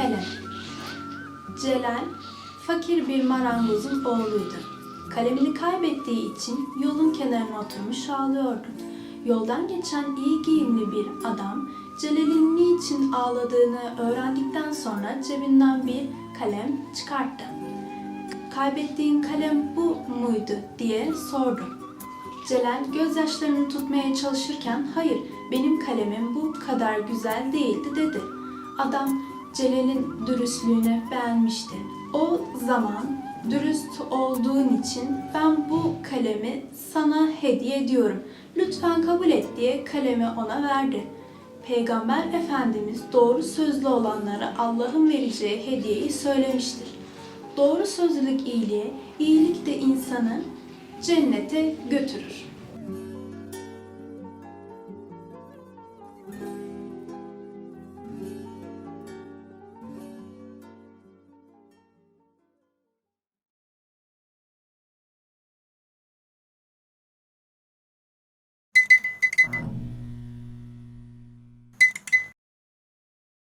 Kalem Celal, fakir bir marangozun oğluydu. Kalemini kaybettiği için yolun kenarına oturmuş ağlıyordu. Yoldan geçen iyi giyimli bir adam, Celal'in niçin ağladığını öğrendikten sonra cebinden bir kalem çıkarttı. Kaybettiğin kalem bu muydu diye sordu. Celal gözyaşlarını tutmaya çalışırken hayır benim kalemim bu kadar güzel değildi dedi. Adam Celal'in dürüstlüğünü beğenmişti. O zaman dürüst olduğun için ben bu kalemi sana hediye ediyorum. Lütfen kabul et diye kalemi ona verdi. Peygamber Efendimiz doğru sözlü olanlara Allah'ın vereceği hediyeyi söylemiştir. Doğru sözlülük iyiliğe, iyilik de insanı cennete götürür.